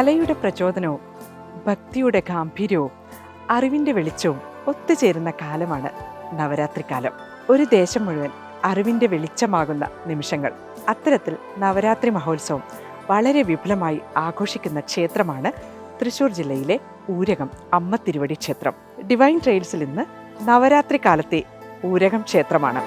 കലയുടെ പ്രചോദനവും ഭക്തിയുടെ ഗാംഭീര്യവും അറിവിന്റെ വെളിച്ചവും ഒത്തുചേരുന്ന കാലമാണ് നവരാത്രി കാലം ഒരു ദേശം മുഴുവൻ അറിവിന്റെ വെളിച്ചമാകുന്ന നിമിഷങ്ങൾ. അത്തരത്തിൽ നവരാത്രി മഹോത്സവം വളരെ വിപുലമായി ആഘോഷിക്കുന്ന ക്ഷേത്രമാണ് തൃശൂർ ജില്ലയിലെ ഊരകം അമ്മ തിരുവടി ക്ഷേത്രം. ഡിവൈൻ ട്രെയിൽസിൽ ഇന്ന് നവരാത്രി കാലത്തെ ഊരകം ക്ഷേത്രമാണ്.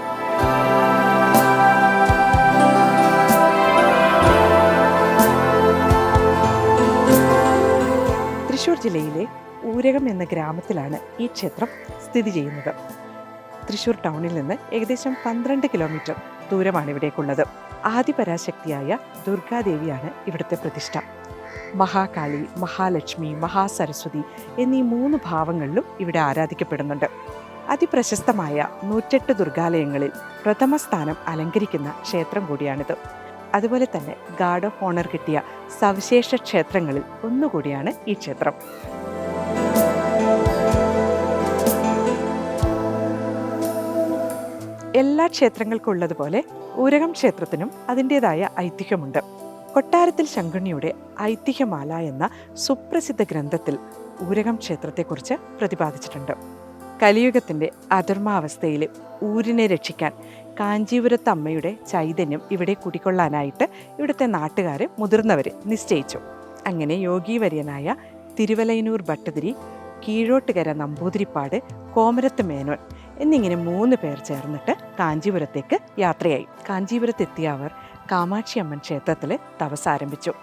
ജില്ലയിലെ ഊരകം എന്ന ഗ്രാമത്തിലാണ് ഈ ക്ഷേത്രം സ്ഥിതി ചെയ്യുന്നത്. തൃശൂർ ടൗണിൽ നിന്ന് ഏകദേശം പന്ത്രണ്ട് കിലോമീറ്റർ ദൂരമാണ് ഇവിടേക്കുള്ളത്. ആദിപരാശക്തിയായ ദുർഗാദേവിയാണ് ഇവിടുത്തെ പ്രതിഷ്ഠ. മഹാകാളി മഹാലക്ഷ്മി മഹാസരസ്വതി എന്നീ മൂന്ന് ഭാവങ്ങളിലും ഇവിടെ ആരാധിക്കപ്പെടുന്നുണ്ട്. അതിപ്രശസ്തമായ നൂറ്റെട്ട് ദുർഗാലയങ്ങളിൽ പ്രഥമ സ്ഥാനം അലങ്കരിക്കുന്ന ക്ഷേത്രം കൂടിയാണിത്. അതുപോലെ തന്നെ ഗാർഡ് ഓഫ് ഓണർ കിട്ടിയ സവിശേഷ ക്ഷേത്രങ്ങളിൽ ഒന്നുകൂടിയാണ് ഈ ക്ഷേത്രം. എല്ലാ ക്ഷേത്രങ്ങൾക്കുള്ളതുപോലെ ഊരകം ക്ഷേത്രത്തിനും അതിന്റെതായ ഐതിഹ്യമുണ്ട്. കൊട്ടാരത്തിൽ ശങ്കുണ്ണിയുടെ ഐതിഹ്യമാല എന്ന സുപ്രസിദ്ധ ഗ്രന്ഥത്തിൽ ഊരകം ക്ഷേത്രത്തെക്കുറിച്ച് പ്രതിപാദിച്ചിട്ടുണ്ട്. കലിയുഗത്തിന്റെ അധർമാവസ്ഥയിൽ ഊരിനെ രക്ഷിക്കാൻ കാഞ്ചീപുരത്ത് അമ്മയുടെ ചൈതന്യം ഇവിടെ കുടിക്കൊള്ളാനായിട്ട് ഇവിടുത്തെ നാട്ടുകാർ മുതിർന്നവർ നിശ്ചയിച്ചു. അങ്ങനെ യോഗീവര്യനായ തിരുവലയനൂർ ഭട്ടതിരി കീഴോട്ടുകര നമ്പൂതിരിപ്പാട് കോമരത്ത് മേനോൻ എന്നിങ്ങനെ മൂന്ന് പേർ ചേർന്നിട്ട് കാഞ്ചീപുരത്തേക്ക് യാത്രയായി. കാഞ്ചീപുരത്തെത്തിയ അവർ കാമാക്ഷി അമ്മൻ ക്ഷേത്രത്തിൽ തപസ് ആരംഭിച്ചു.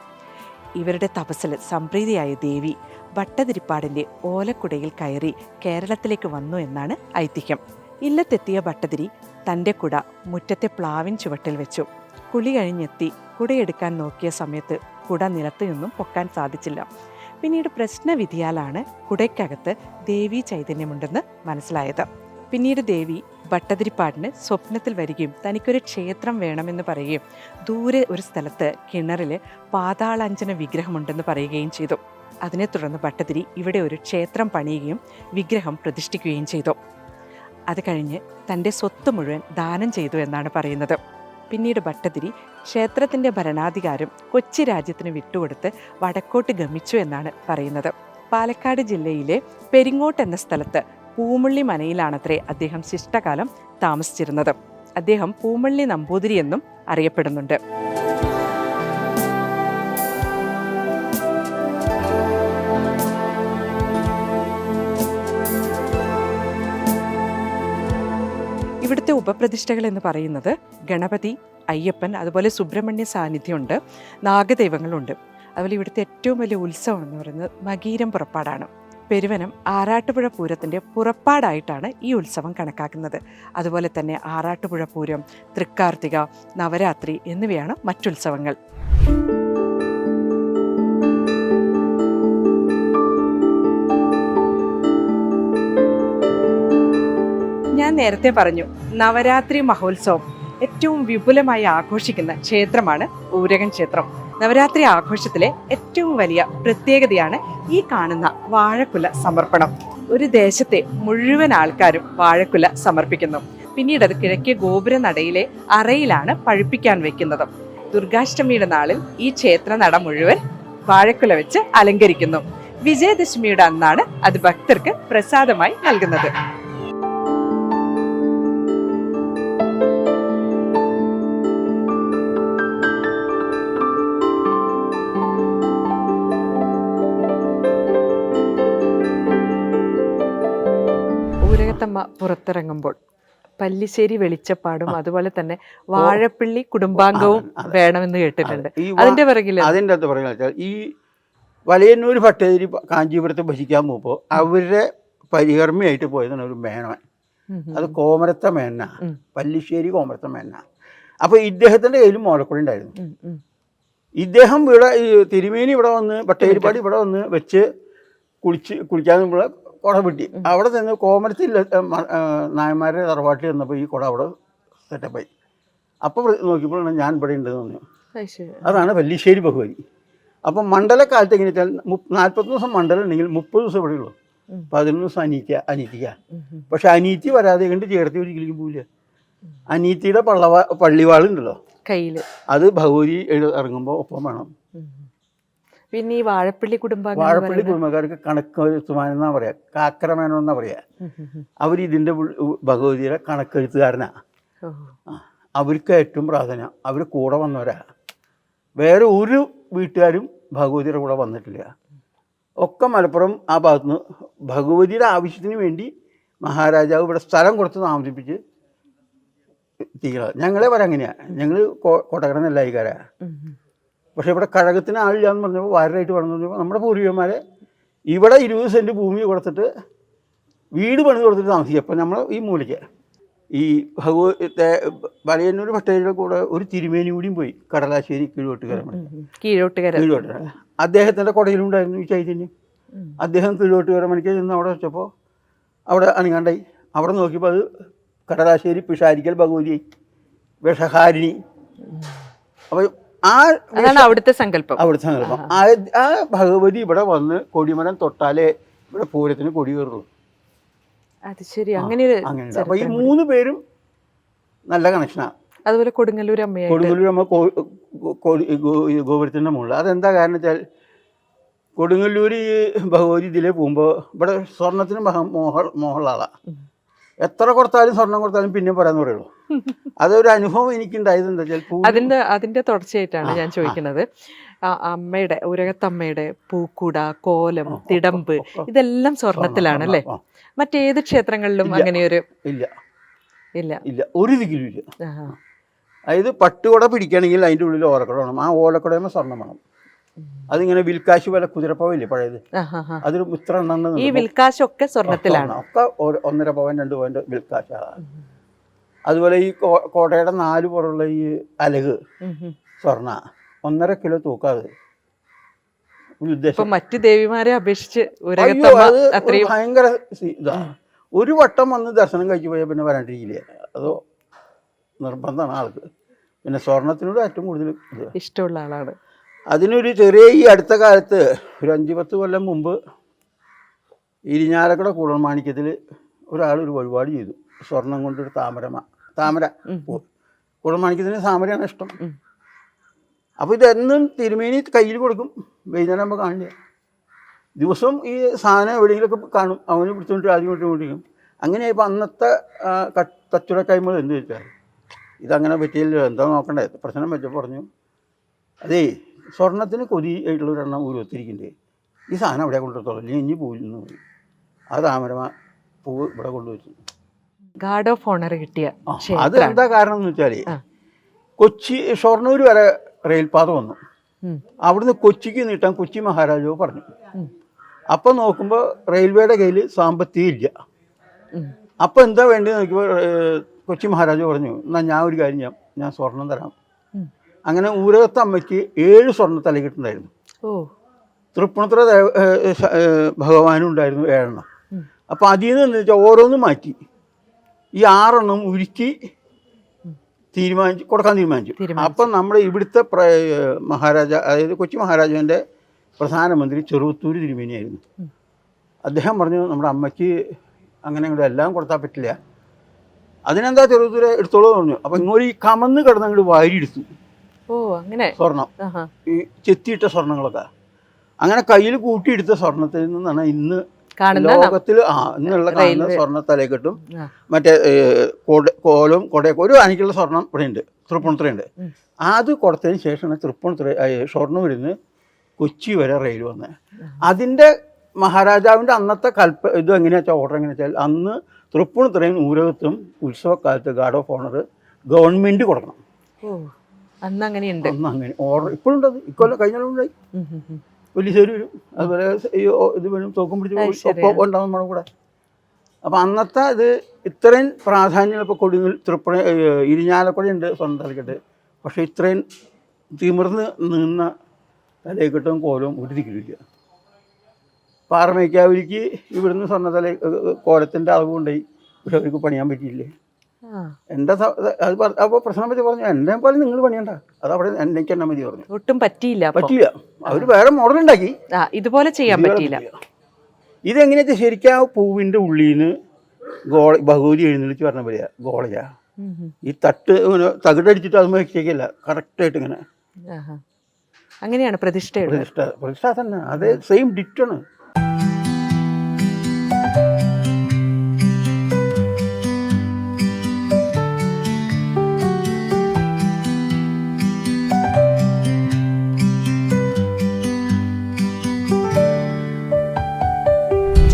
ഇവരുടെ തപസ്സിൽ സംപ്രീതിയായ ദേവി ഭട്ടതിരിപ്പാടിന്റെ ഓലക്കുടയിൽ കയറി കേരളത്തിലേക്ക് വന്നു എന്നാണ് ഐതിഹ്യം. ഇല്ലത്തെത്തിയ ഭട്ടതിരി തന്റെ കുട മുറ്റത്തെ പ്ലാവിൻ ചുവട്ടിൽ വെച്ചു. കുളി കഴിഞ്ഞെത്തി കുടയെടുക്കാൻ നോക്കിയ സമയത്ത് കുട നിലത്തു നിന്നും പൊക്കാൻ സാധിച്ചില്ല. പിന്നീട് പ്രശ്നവിധിയാലാണ് കുടയ്ക്കകത്ത് ദേവി ചൈതന്യമുണ്ടെന്ന് മനസ്സിലായത്. പിന്നീട് ദേവി ഭട്ടതിരിപ്പാടിന് സ്വപ്നത്തിൽ വരികയും തനിക്കൊരു ക്ഷേത്രം വേണമെന്ന് പറയുകയും ദൂരെ ഒരു സ്ഥലത്ത് കിണറിൽ പാതാളാഞ്ജന വിഗ്രഹമുണ്ടെന്ന് പറയുകയും ചെയ്തു. അതിനെ തുടർന്ന് ഭട്ടതിരി ഇവിടെ ഒരു ക്ഷേത്രം പണിയുകയും വിഗ്രഹം പ്രതിഷ്ഠിക്കുകയും ചെയ്തു. അത് കഴിഞ്ഞ് തന്റെ സ്വത്ത് മുഴുവൻ ദാനം ചെയ്തു എന്നാണ് പറയുന്നത്. പിന്നീട് ഭട്ടതിരി ക്ഷേത്രത്തിന്റെ ഭരണാധികാരം കൊച്ചി രാജ്യത്തിന് വിട്ടുകൊടുത്ത് വടക്കോട്ട് ഗമിച്ചു എന്നാണ് പറയുന്നത്. പാലക്കാട് ജില്ലയിലെ പെരിങ്ങോട്ട് എന്ന സ്ഥലത്ത് പൂമുള്ളി മനയിലാണത്രേ അദ്ദേഹം ശിഷ്ടകാലം താമസിച്ചിരുന്നത്. അദ്ദേഹം പൂമുള്ളി നമ്പൂതിരി എന്നും അറിയപ്പെടുന്നുണ്ട്. ഇവിടുത്തെ ഉപപ്രതിഷ്ഠകൾ എന്ന് പറയുന്നത് ഗണപതി അയ്യപ്പൻ അതുപോലെ സുബ്രഹ്മണ്യ സാന്നിധ്യമുണ്ട് നാഗദൈവങ്ങളുണ്ട്. അതുപോലെ ഇവിടുത്തെ ഏറ്റവും വലിയ ഉത്സവം എന്ന് പറയുന്നത് മകീരം പുറപ്പാടാണ്. പെരുവനം ആറാട്ടുപുഴ പൂരത്തിന്റെ പുറപ്പാടായിട്ടാണ് ഈ ഉത്സവം കണക്കാക്കുന്നത്. അതുപോലെ തന്നെ ആറാട്ടുപുഴ പൂരം തൃക്കാർത്തിക നവരാത്രി എന്നിവയാണ് മറ്റുത്സവങ്ങൾ. ഞാൻ നേരത്തെ പറഞ്ഞു നവരാത്രി മഹോത്സവം ഏറ്റവും വിപുലമായി ആഘോഷിക്കുന്ന ക്ഷേത്രമാണ് ഊരകൻ ക്ഷേത്രം. നവരാത്രി ആഘോഷത്തിലെ ഏറ്റവും വലിയ പ്രത്യേകതയാണ് ഈ കാണുന്ന വാഴക്കുല സമർപ്പണം. ഒരു ദേശത്തെ മുഴുവൻ ആൾക്കാരും വാഴക്കുല സമർപ്പിക്കുന്നു. പിന്നീട് അത് കിഴക്കേ ഗോപുര നടയിലെ അറയിലാണ് പഴുപ്പിക്കാൻ വെക്കുന്നത്. ദുർഗാഷ്ടമിയുടെ നാളിൽ ഈ ക്ഷേത്ര നട മുഴുവൻ വാഴക്കുല വെച്ച് അലങ്കരിക്കുന്നു. വിജയദശമിയുടെ അന്നാണ് അത് ഭക്തർക്ക് പ്രസാദമായി നൽകുന്നത്. ഊരകത്തമ്മ പുറത്തിറങ്ങുമ്പോൾ പല്ലിശ്ശേരി വെളിച്ചപ്പാടും അതുപോലെ തന്നെ വാഴപ്പിള്ളി കുടുംബാംഗവും. വേണമെന്ന് കേട്ടിട്ടുണ്ട്. അതിന്റെ പിറകിൽ അതിന്റെ അകത്ത് പറയുന്നത് ഈ വലയന്നൂർ ഭട്ടേരി കാഞ്ചീപുരത്ത് ഭജിക്കാൻ പോകുമ്പോൾ അവരുടെ പരികർമ്മിയായിട്ട് പോയതാണ് ഒരു മേനോൻ. അത് കോമരത്ത മേന പല്ലിശ്ശേരി കോമരത്ത മേന. അപ്പോൾ ഇദ്ദേഹത്തിന്റെ കയ്യിലും മോലക്കുഴി ഉണ്ടായിരുന്നു. ഇദ്ദേഹം ഇവിടെ തിരുമേനി ഇവിടെ വന്ന് ഭട്ടേരിപ്പാടി ഇവിടെ വന്ന് വെച്ച് കുളിച്ച് കുളിക്കാൻ നമ്മളെ കുട കിട്ടി അവിടെ തന്നെ കോമരത്തിൽ നായന്മാരുടെ തറവാട്ടിൽ ചെന്നപ്പോൾ ഈ കുട അവിടെ സെറ്റപ്പായി അപ്പോൾ നോക്കിയപ്പോഴാണ് ഞാൻ ഇവിടെ ഉണ്ടെന്ന് പറഞ്ഞു. അതാണ് വല്ലിശ്ശേരി ബഹുവരി. അപ്പം മണ്ഡലക്കാലത്ത് എങ്ങനെ വെച്ചാൽ നാൽപ്പത്തൊന്ന് ദിവസം മണ്ഡലം ഉണ്ടെങ്കിൽ മുപ്പത് ദിവസം ഇവിടെ ഉള്ളൂ. പതിനൊന്ന് ദിവസം അനീക്ക അനീറ്റിക്ക പക്ഷെ അനീറ്റി വരാതെ കണ്ട് ചേർത്തി ഒരിക്കലും പോവില്ല. അനീറ്റിയുടെ പള്ളവാ പള്ളിവാളുണ്ടല്ലോ കയ്യിൽ. അത് ഭഗവതി ഇറങ്ങുമ്പോൾ ഒപ്പം വേണം. പിന്നെ ഈ വാഴപ്പള്ളി കുടുംബം വാഴപ്പള്ളി കുടുംബക്കാർക്ക് കണക്ക് എന്നാ പറയാ. കാക്കരമേനോന്നാ പറയാ. അവർ ഇതിന്റെ ഭഗവതിയുടെ കണക്കെഴുത്തുകാരനാ. അവർക്ക് ഏറ്റവും പ്രാധാന്യം അവർ കൂടെ വന്നവരാ. വേറെ ഒരു വീട്ടുകാരും ഭഗവതിയുടെ കൂടെ വന്നിട്ടില്ല. ഒക്കെ മലപ്പുറം ആ ഭാഗത്തുനിന്ന് ഭഗവതിയുടെ ആവശ്യത്തിന് വേണ്ടി മഹാരാജാവ് ഇവിടെ സ്ഥലം കൊടുത്ത് താമസിപ്പിച്ച് തീകള ഞങ്ങളെ വരെ അങ്ങനെയാ. ഞങ്ങൾ കൊടകര നെല്ലായിക്കാരാ. പക്ഷേ ഇവിടെ കഴകത്തിന് ആളില്ല എന്ന് പറഞ്ഞപ്പോൾ വാരരായിട്ട് പറഞ്ഞു പറഞ്ഞപ്പോൾ നമ്മുടെ പൂർവികന്മാരെ ഇവിടെ ഇരുപത് സെന്റ് ഭൂമി കൊടുത്തിട്ട് വീട് പണിത് കൊടുത്തിട്ട് താമസിക്കുക അപ്പം നമ്മൾ ഈ മൂലയ്ക്ക്. ഈ ഭഗവത്തെ വലയന്നൂർ ഭട്ടേരിയുടെ കൂടെ ഒരു തിരുമേനി കൂടിയും പോയി. കടലാശ്ശേരി ഉം. കീഴോട്ടുകര കീഴോട്ടുകാരൻ അദ്ദേഹത്തിന്റെ കുടയിലുണ്ടായിരുന്നു ഈ ചൈതന്യം. അദ്ദേഹം കീഴോട്ടുകാരൻ മണിക്ക് നിന്ന് അവിടെ വെച്ചപ്പോൾ അവിടെ അണിങ്ങാണ്ടായി. അവിടെ നോക്കിയപ്പോൾ അത് കടലാശ്ശേരി പിഷാരിക്കൽ ഭഗവതി വിഷഹാരിണി. അപ്പോൾ ആ അതാണ് അവിടുത്തെ സങ്കല്പം. അവിടുത്തെ സങ്കല്പം. ആ ഭഗവതി ഇവിടെ വന്ന് കൊടിമരം തൊട്ടാലേ ഇവിടെ പൂരത്തിന് കൊടി കയറുള്ളൂ. അത് ശരി. അങ്ങനെ അപ്പൊ ഈ മൂന്ന് പേരും നല്ല കണക്ഷനാണ് അതുപോലെ കൊടുങ്ങല്ലൂർ അമ്മ കൊടുങ്ങല്ലൂർ അമ്മ ഗോപുരത്തിന്റെ മുകളിൽ. അതെന്താ കാരണം വെച്ചാൽ കൊടുങ്ങല്ലൂർ ഈ ഭഗവതി ഇതിലേ പോകുമ്പോൾ ഇവിടെ സ്വർണത്തിന് മഹ മോഹ മോഹമുള്ള ആളാണ് ഉം. എത്ര കൊടുത്താലും സ്വർണം കൊടുത്താലും പിന്നെ പറയാന്ന് പറയുള്ളൂ. അതൊരു അനുഭവം എനിക്കുണ്ടായത് എന്താ അതിന്റെ അതിന്റെ തുടർച്ചയായിട്ടാണ് ഞാൻ ചോദിക്കുന്നത്. അമ്മയുടെ ഉരകത്തമ്മയുടെ പൂക്കുട കോലം തിടമ്പ് ഇതെല്ലാം സ്വർണത്തിലാണ് അല്ലേ മറ്റേത് ക്ഷേത്രങ്ങളിലും അങ്ങനെ ഒരു ഇല്ല. ഇല്ല. ഇല്ല. ഒരു ദിക്കിലും ഇല്ല. അതായത് പട്ടുകുട പിടിക്കണമെങ്കിൽ അതിന്റെ ഉള്ളിൽ ഓലക്കുട വേണം. ആ ഓലക്കുടയുമ്പോൾ സ്വർണം വേണം. അതിങ്ങനെ വിൽക്കാശ് പോലെ കുതിരപ്പവയില്ലേ പഴയത്. അതൊരു ഇത്ര എണ്ണം ഈ വിൽക്കാശൊക്കെ സ്വർണത്തിലാണ്. ഒക്കെ ഒന്നര പവൻ രണ്ട് പവന്റെ വിൽക്കാശാണ് അതുപോലെ ഈ കോട്ടയുടെ നാല് പുറമുള്ള ഈ അലക് സ്വർണ. ഒന്നര കിലോ തൂക്കാത് മറ്റു ദേവിമാരെ അപേക്ഷിച്ച് ഭയങ്കര ഒരു വട്ടം വന്ന് ദർശനം കഴിച്ചു പോയാൽ പിന്നെ വരാണ്ടിരിക്കില്ല? അതോ നിർബന്ധമാണ് ആൾക്ക്. പിന്നെ സ്വർണത്തിനോട് ഏറ്റവും കൂടുതൽ ഇഷ്ടമുള്ള ആളാണ്. അതിനൊരു ചെറിയ ഈ അടുത്ത കാലത്ത് ഒരു അഞ്ച് പത്ത് കൊല്ലം മുമ്പ് ഇരിഞ്ഞാലക്കുട കൂടൽമാണിക്യത്തിൽ ഒരാൾ ഒരു വഴിപാട് ചെയ്തു. സ്വർണം കൊണ്ടൊരു താമരമ താമര കൂടൽ പൂ താമരയാണ് ഇഷ്ടം. അപ്പോൾ ഇതെന്നും തിരുമേനി കയ്യിൽ കൊടുക്കും. വൈകുന്നേരം ആകുമ്പോൾ കാണില്ല ദിവസവും ഈ സാധനം എവിടെയെങ്കിലുമൊക്കെ കാണും. അവന് പിടിച്ചുകൊണ്ട് ആദ്യം കൊണ്ടുകൊണ്ടിരിക്കും അങ്ങനെ ഇപ്പോൾ അന്നത്തെ കച്ചവടക്കായ്മകൾ എന്ത് വെച്ചാൽ? ഇതങ്ങനെ പറ്റിയില്ല. എന്താ നോക്കണ്ടേ? പ്രശ്നം വെച്ചപ്പോൾ പറഞ്ഞു അതേ സ്വർണത്തിന് കൊതി ആയിട്ടുള്ള ഒരെണ്ണം ഉരുവത്തിരിക്കണ്ടേ ഈ സാധനം അവിടെ കൊണ്ടുവരത്തോളൂ ഇനി ഇനി പോയിരുന്നു. പോയി ആ താമരമ പൂവ് ഇവിടെ കൊണ്ടുവച്ചു. ഗാർഡ് ഓഫ് ഓണർ കിട്ടിയ അത് എന്താ കാരണം എന്ന് വെച്ചാൽ കൊച്ചി ഷൊർണൂർ വരെ റെയിൽപാത വന്നു. അവിടുന്ന് കൊച്ചിക്ക് നീട്ടാൻ കൊച്ചി മഹാരാജാവ് പറഞ്ഞു. അപ്പം നോക്കുമ്പോൾ റെയിൽവേയുടെ കയ്യിൽ സാമ്പത്തിക ഇല്ല. ഉം. അപ്പം എന്താ വേണ്ടി നോക്കിയപ്പോൾ കൊച്ചി മഹാരാജാവ് പറഞ്ഞു എന്നാൽ ഞാൻ ഒരു കാര്യം ചെയ്യാം. ഞാൻ സ്വർണം തരാം. അങ്ങനെ ഊരകത്ത് അമ്മയ്ക്ക് ഏഴ് സ്വർണ തലകിട്ടുണ്ടായിരുന്നു ഓ. തൃപ്പൂണിത്തുറ ഭഗവാനും ഉണ്ടായിരുന്നു ഏഴെണ്ണം. അപ്പോൾ അതിൽ നിന്ന് വെച്ചാൽ ഓരോന്നും മാറ്റി. ഈ ആറെണ്ണം ഉരുക്കി തീരുമാനിച്ചു കൊടുക്കാൻ തീരുമാനിച്ചു. അപ്പം നമ്മുടെ ഇവിടുത്തെ മഹാരാജ അതായത് കൊച്ചി മഹാരാജാവിന്റെ പ്രധാനമന്ത്രി ചെറുവത്തൂർ തിരുമേനിയായിരുന്നു. അദ്ദേഹം പറഞ്ഞു നമ്മുടെ അമ്മയ്ക്ക് അങ്ങനെ ഇങ്ങോട്ട് എല്ലാം കൊടുത്താൽ പറ്റില്ല. അതിനെന്താ ചെറുവത്തൂർ എടുത്തോളൂ പറഞ്ഞു. അപ്പം ഇങ്ങോട്ട് ഈ കമന്ന് കിടന്ന് അങ്ങോട്ട് വാരി എടുത്തു ഓ അങ്ങനെ. സ്വർണം. ഈ ചെത്തിയിട്ട സ്വർണങ്ങളൊക്കെ. അങ്ങനെ കയ്യിൽ കൂട്ടിയെടുത്ത സ്വർണത്തിൽ നിന്നാണ് ഇന്ന് ലോകത്തിൽ ആ ഇന്നുള്ള കാണുന്ന. സ്വർണ തലക്കെട്ടും. മറ്റേ കോലും കൊടയൊക്കെ ഒരു അനിക്കുള്ള സ്വർണം ഇവിടെ ഉണ്ട് തൃപ്പൂണിത്തുറയുണ്ട്. അത് കൊടുത്തതിന് ശേഷമാണ് തൃപ്പൂണിത്തുറ ഷൊർണൂരിൽ നിന്ന് കൊച്ചി വരെ റെയിൽ വന്നത് അതിന്റെ മഹാരാജാവിന്റെ അന്നത്തെ കൽപ്പ ഇത് എങ്ങനെയാ വെച്ചാൽ ഓർഡർ എങ്ങനെയാ വെച്ചാൽ അന്ന് തൃപ്പൂണിത്തുറയും ഊരകത്തും ഉത്സവക്കാലത്ത് ഗാർഡ് ഓഫ് ഓണർ ഗവൺമെന്റ് കൊടുക്കണം. അന്ന് അങ്ങനെയുണ്ട് അന്ന് അങ്ങനെ ഓർഡർ ഇപ്പോഴുണ്ട് അത്. ഇക്കൊല്ലം കഴിഞ്ഞാലുണ്ടായി വലിയ ഉം. വരും അതുപോലെ ഇത് വരും തോക്കും പിടിച്ച്. ഒപ്പം ഉണ്ടാവും നമ്മുടെ കൂടെ. അപ്പം അന്നത്തെ ഇത് ഇത്രയും പ്രാധാന്യം ഇപ്പോൾ കൊടുങ്ങൽ തൃപ്പുഴ ഇരിഞ്ഞാലക്കുടി ഇരിഞ്ഞാലക്കുട ഉണ്ട് സ്വന്തം തലക്കെട്ട് പക്ഷേ ഇത്രയും തിമിർന്ന് നിന്ന തലക്കെട്ടും കോലവും ഒരു ദിക്കിലില്ല പാറമേക്കാവിലേക്ക് ഇവിടുന്ന് സ്വർണ തല കോലത്തിന്റെ അളവ് കൊണ്ടുപോയി. പക്ഷെ അവർക്ക് പണിയാൻ പറ്റിയില്ലേ? എന്റെ സ- അത് അപ്പോൾ പ്രശ്നം പറ്റി പറഞ്ഞു എന്നെ പോലെ നിങ്ങൾ പണിയണ്ട. അത് അവിടെ എനിക്ക് എന്നെ മതി പറഞ്ഞു. ഒട്ടും പറ്റിയില്ല പറ്റില്ല അവർ വേറെ മോഡൽ ഉണ്ടാക്കി. ഇതുപോലെ ചെയ്യാൻ പറ്റിയില്ല. ഇതെങ്ങനെയാ ശരിക്കും ആ പൂവിന്റെ ഉള്ളിൽ നിന്ന് ഗോള ഭഗവതി എഴുന്നള്ളിച്ച് പറഞ്ഞ പോലെയാ ഗോളയാ. ഈ തട്ട് ഇങ്ങനെ തകിടടിച്ചിട്ട് അത് വെച്ചേക്കില്ല കറക്റ്റായിട്ട് ഇങ്ങനെ. അങ്ങനെയാണ് പ്രതിഷ്ഠ പ്രതിഷ്ഠ പ്രതിഷ്ഠ തന്നെ. അത് സെയിം ഡിറ്റാണ്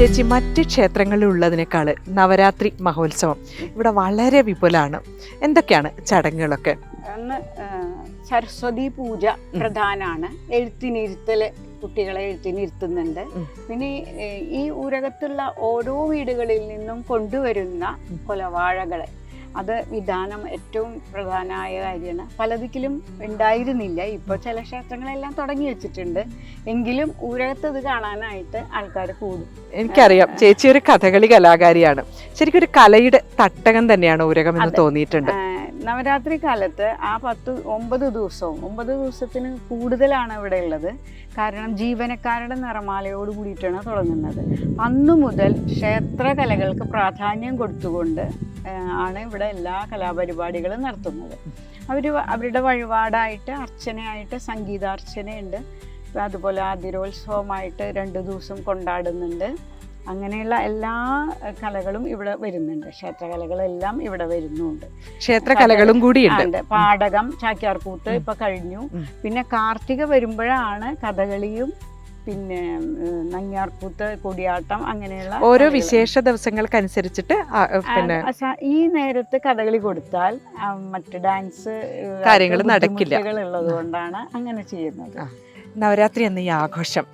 ചേച്ചി മറ്റ് ക്ഷേത്രങ്ങളിൽ ഉള്ളതിനേക്കാൾ നവരാത്രി മഹോത്സവം ഇവിടെ വളരെ വിപുലമാണ് എന്തൊക്കെയാണ് ചടങ്ങുകളൊക്കെ? അന്ന് സരസ്വതി പൂജ പ്രധാനമാണ് എഴുത്തിനിരുത്തൽ കുട്ടികളെ എഴുത്തിനിരുത്തുന്നുണ്ട്. പിന്നെ ഈ ഊരകത്തുള്ള ഓരോ വീടുകളിൽ നിന്നും കൊണ്ടുവരുന്ന കൊലവാഴകൾ. അത് വിധാനം ഏറ്റവും പ്രധാനമായ കാര്യമാണ്. പലതിക്കിലും ഉണ്ടായിരുന്നില്ല. ഇപ്പോൾ ചില ക്ഷേത്രങ്ങളെല്ലാം തുടങ്ങി വെച്ചിട്ടുണ്ട്. എങ്കിലും ഊരകത്ത് ഇത് കാണാനായിട്ട് ആൾക്കാർ കൂടും. എനിക്കറിയാം. ചേച്ചി ഒരു കഥകളി കലാകാരിയാണ്. ശരിക്കും ഒരു കലയുടെ തട്ടകം തന്നെയാണ് ഊരകം എന്ന് തോന്നിയിട്ടുണ്ട്. നവരാത്രി കാലത്ത് ആ പത്ത് ഒമ്പത് ദിവസവും ഒമ്പത് ദിവസത്തിന് കൂടുതലാണ് ഇവിടെ ഉള്ളത്. കാരണം ജീവനക്കാരുടെ നിറമാലയോട് കൂടിയിട്ടാണ് തുടങ്ങുന്നത്. അന്നു മുതൽ ക്ഷേത്ര കലകൾക്ക് പ്രാധാന്യം കൊടുത്തുകൊണ്ട് ആണ് ഇവിടെ എല്ലാ കലാപരിപാടികളും നടത്തുന്നത്. അവർ അവരുടെ വഴിപാടായിട്ട് അർച്ചനയായിട്ട് സംഗീതാർച്ചനയുണ്ട്. അതുപോലെ ആതിരോത്സവമായിട്ട് രണ്ട് ദിവസം കൊണ്ടാടുന്നുണ്ട്. അങ്ങനെയുള്ള എല്ലാ കലകളും ഇവിടെ വരുന്നുണ്ട്. ക്ഷേത്രകലകളെല്ലാം ഇവിടെ വരുന്നുണ്ട്. ക്ഷേത്രകലകളും കൂടിയുണ്ട്. ഉണ്ട്. പാടകം ചാക്യാർകൂത്ത് ഇപ്പൊ കഴിഞ്ഞു. പിന്നെ കാർത്തിക വരുമ്പോഴാണ് കഥകളിയും പിന്നെ നങ്ങ്യാർകൂത്ത് കൊടിയാട്ടം അങ്ങനെയുള്ള ഓരോ വിശേഷ ദിവസങ്ങൾക്കനുസരിച്ചിട്ട് പിന്നെ ഈ നേരത്ത് കഥകളി കൊടുത്താൽ മറ്റു ഡാൻസ് കാര്യങ്ങൾ നടക്കില്ല. ഉള്ളതുകൊണ്ടാണ് ഉള്ളത് കൊണ്ടാണ് അങ്ങനെ ചെയ്യുന്നത്. നവരാത്രി എന്ന ഈ ആഘോഷം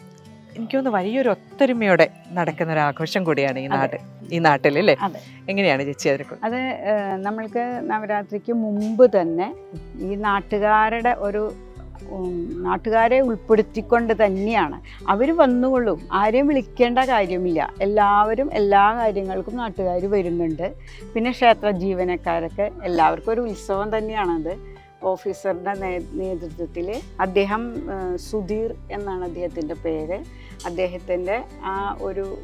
എനിക്ക് തോന്നുന്നു വലിയൊരു ഒത്തൊരുമയോടെ നടക്കുന്ന ഒരു ആഘോഷം കൂടിയാണ് ഈ നാട് ഈ നാട്ടിൽ അല്ലേ എങ്ങനെയാണ് ചേച്ചി അതിനെ അത് നമ്മൾക്ക് നവരാത്രിക്ക് മുമ്പ് തന്നെ ഈ നാട്ടുകാരുടെ ഒരു നാട്ടുകാരെ ഉൾപ്പെടുത്തിക്കൊണ്ട് തന്നെയാണ്. അവർ വന്നുകൊള്ളും. ആരെയും വിളിക്കേണ്ട കാര്യമില്ല. എല്ലാവരും എല്ലാ കാര്യങ്ങൾക്കും നാട്ടുകാർ വരുന്നുണ്ട്. പിന്നെ ക്ഷേത്ര ജീവനക്കാരൊക്കെ എല്ലാവർക്കും ഒരു ഉത്സവം തന്നെയാണത് ഓഫീസറുടെ നേതൃത്വത്തിൽ അദ്ദേഹം സുധീർ എന്നാണ് അദ്ദേഹത്തിന്റെ പേര്. അദ്ദേഹത്തിന്റെ ആ ഒരു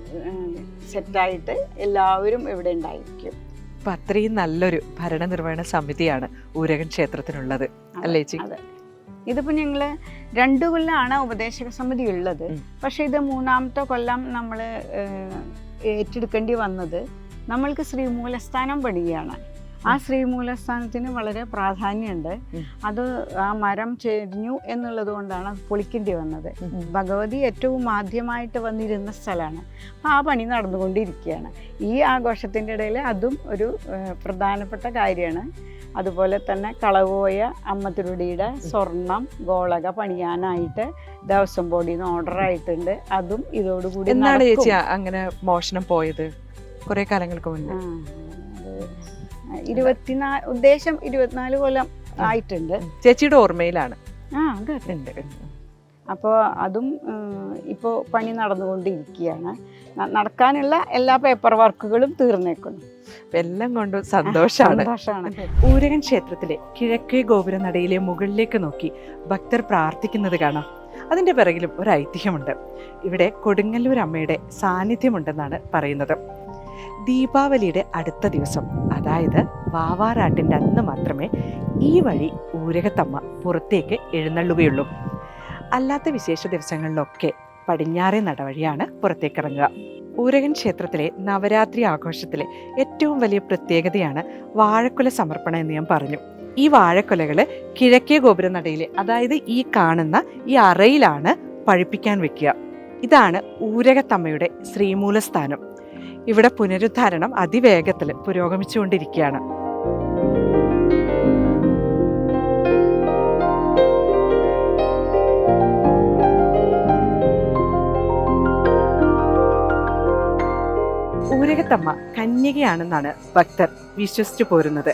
സെറ്റായിട്ട് എല്ലാവരും ഇവിടെ ഉണ്ടായിരിക്കും. അപ്പം അത്രയും നല്ലൊരു ഭരണനിർവഹണ സമിതിയാണ് ഊരകൻ ക്ഷേത്രത്തിനുള്ളത്. അല്ലേ ചേച്ചി? ഇതിപ്പോൾ ഞങ്ങൾ രണ്ടു കൊല്ലമാണ് ഉപദേശക സമിതി ഉള്ളത്. പക്ഷേ ഇത് മൂന്നാമത്തെ കൊല്ലം നമ്മൾ ഏറ്റെടുക്കേണ്ടി വന്നത് നമ്മൾക്ക് ശ്രീമൂലസ്ഥാനം പണിയുകയാണ് ആ ശ്രീമൂലസ്ഥാനത്തിന് വളരെ പ്രാധാന്യമുണ്ട്. അത് ആ മരം ചെരിഞ്ഞു എന്നുള്ളത് കൊണ്ടാണ് അത് പൊളിക്കേണ്ടി വന്നത്. ഭഗവതി ഏറ്റവും ആദ്യമായിട്ട് വന്നിരുന്ന സ്ഥലമാണ്. അപ്പം ആ പണി നടന്നുകൊണ്ടിരിക്കുകയാണ്. ഈ ആഘോഷത്തിന്റെ ഇടയിൽ അതും ഒരു പ്രധാനപ്പെട്ട കാര്യമാണ്. അതുപോലെ തന്നെ കളവോയ അമ്മത്തിരുടിയുടെ സ്വർണം ഗോളക പണിയാനായിട്ട് ദേവസ്വം ബോർഡിൽ നിന്ന് ഓർഡർ ആയിട്ടുണ്ട്. അതും ഇതോടുകൂടി എന്താണ്. ചേച്ചി അങ്ങനെ മോഷണം പോയത്? കുറെ കാലങ്ങൾക്ക് മുന്നേ. ഇരുപത്തിനാല് ഉദ്ദേശം ഇരുപത്തിനാല് കൊല്ലം ആയിട്ടുണ്ട്. ചേച്ചിയുടെ ഓർമ്മയിലാണ്. ആ അതെ ഉണ്ട് അപ്പോൾ അതും ഇപ്പോൾ പണി നടന്നുകൊണ്ടിരിക്കുകയാണ്. നടക്കാനുള്ള എല്ലാ പേപ്പർ വർക്കുകളും തീർന്നേക്കുന്നു. എല്ലാം കൊണ്ടും സന്തോഷമാണ് ഊരകൻ ക്ഷേത്രത്തിലെ കിഴക്കേ ഗോപുരനടയിലെ മുകളിലേക്ക് നോക്കി ഭക്തർ പ്രാർത്ഥിക്കുന്നത് കാണാം. അതിന്റെ പിറകിലും ഒരു ഐതിഹ്യമുണ്ട്. ഇവിടെ കൊടുങ്ങല്ലൂർ അമ്മയുടെ സാന്നിധ്യമുണ്ടെന്നാണ് പറയുന്നത്. ദീപാവലിയുടെ അടുത്ത ദിവസം അതായത് വാവാറാട്ടിന്റെ അന്ന് മാത്രമേ ഈ വഴി ഊരകത്തമ്മ പുറത്തേക്ക് എഴുന്നള്ളുകയുള്ളൂ. അല്ലാത്ത വിശേഷ ദിവസങ്ങളിലൊക്കെ പടിഞ്ഞാറേ നടവഴിയാണ് പുറത്തേക്കിറങ്ങുക. ഊരകൻ ക്ഷേത്രത്തിലെ നവരാത്രി ആഘോഷത്തിലെ ഏറ്റവും വലിയ പ്രത്യേകതയാണ് വാഴക്കുല സമർപ്പണം എന്ന് ഞാൻ പറഞ്ഞു. ഈ വാഴക്കുലകൾ കിഴക്കേ ഗോപുരനടയിൽ അതായത് ഈ കാണുന്ന ഈ അറയിലാണ് പഴിപ്പിക്കാൻ വെക്കുക. ഇതാണ് ഊരകത്തമ്മയുടെ ശ്രീമൂലസ്ഥാനം. ഇവിടെ പുനരുദ്ധാരണം അതിവേഗത്തിൽ പുരോഗമിച്ചുകൊണ്ടിരിക്കുകയാണ്. ഊരകത്തമ്മ കന്യകയാണെന്നാണ് ഭക്തർ വിശ്വസിച്ചു പോരുന്നത്.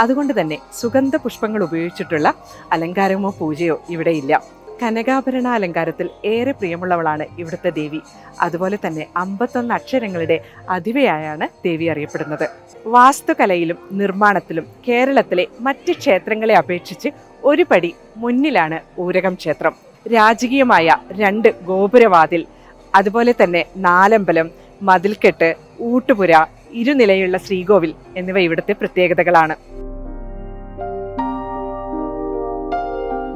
അതുകൊണ്ട് തന്നെ സുഗന്ധ പുഷ്പങ്ങൾ ഉപയോഗിച്ചിട്ടുള്ള അലങ്കാരമോ പൂജയോ ഇവിടെ ഇല്ല. കനകാഭരണ അലങ്കാരത്തിൽ ഏറെ പ്രിയമുള്ളവളാണ് ഇവിടുത്തെ ദേവി. അതുപോലെ തന്നെ അമ്പത്തൊന്ന് അക്ഷരങ്ങളുടെ അതിവയായാണ് ദേവി അറിയപ്പെടുന്നത്. വാസ്തുകലയിലും നിർമ്മാണത്തിലും കേരളത്തിലെ മറ്റ് ക്ഷേത്രങ്ങളെ അപേക്ഷിച്ച് ഒരു പടി മുന്നിലാണ് ഊരകം ക്ഷേത്രം. രാജകീയമായ രണ്ട് ഗോപുരവാതിൽ അതുപോലെ തന്നെ നാലമ്പലം മതിൽക്കെട്ട് ഊട്ടുപുര ഇരുനിലയുള്ള ശ്രീകോവിൽ എന്നിവ ഇവിടുത്തെ പ്രത്യേകതകളാണ്.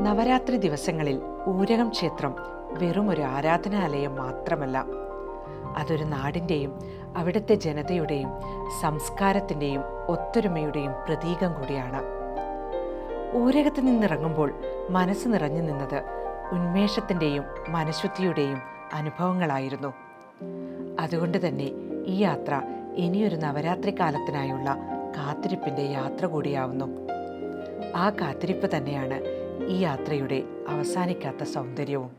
നവരാത്രി ദിവസങ്ങളിൽ ഊരകം ക്ഷേത്രം വെറും ഒരു ആരാധനാലയം മാത്രമല്ല. അതൊരു നാടിന്റെയും അവിടുത്തെ ജനതയുടെയും സംസ്കാരത്തിന്റെയും ഒത്തൊരുമയുടെയും പ്രതീകം കൂടിയാണ്. ഊരകത്ത് നിന്നിറങ്ങുമ്പോൾ മനസ്സ് നിറഞ്ഞു നിന്നത് ഉന്മേഷത്തിന്റെയും മനഃശുദ്ധിയുടെയും അനുഭവങ്ങളായിരുന്നു. അതുകൊണ്ട് തന്നെ ഈ യാത്ര ഇനിയൊരു നവരാത്രി കാലത്തിനായുള്ള കാത്തിരിപ്പിന്റെ യാത്ര കൂടിയാവുന്നു. ആ കാത്തിരിപ്പ് തന്നെയാണ് ഈ യാത്രയുടെ അവസാനിക്കാത്ത സൗന്ദര്യവും.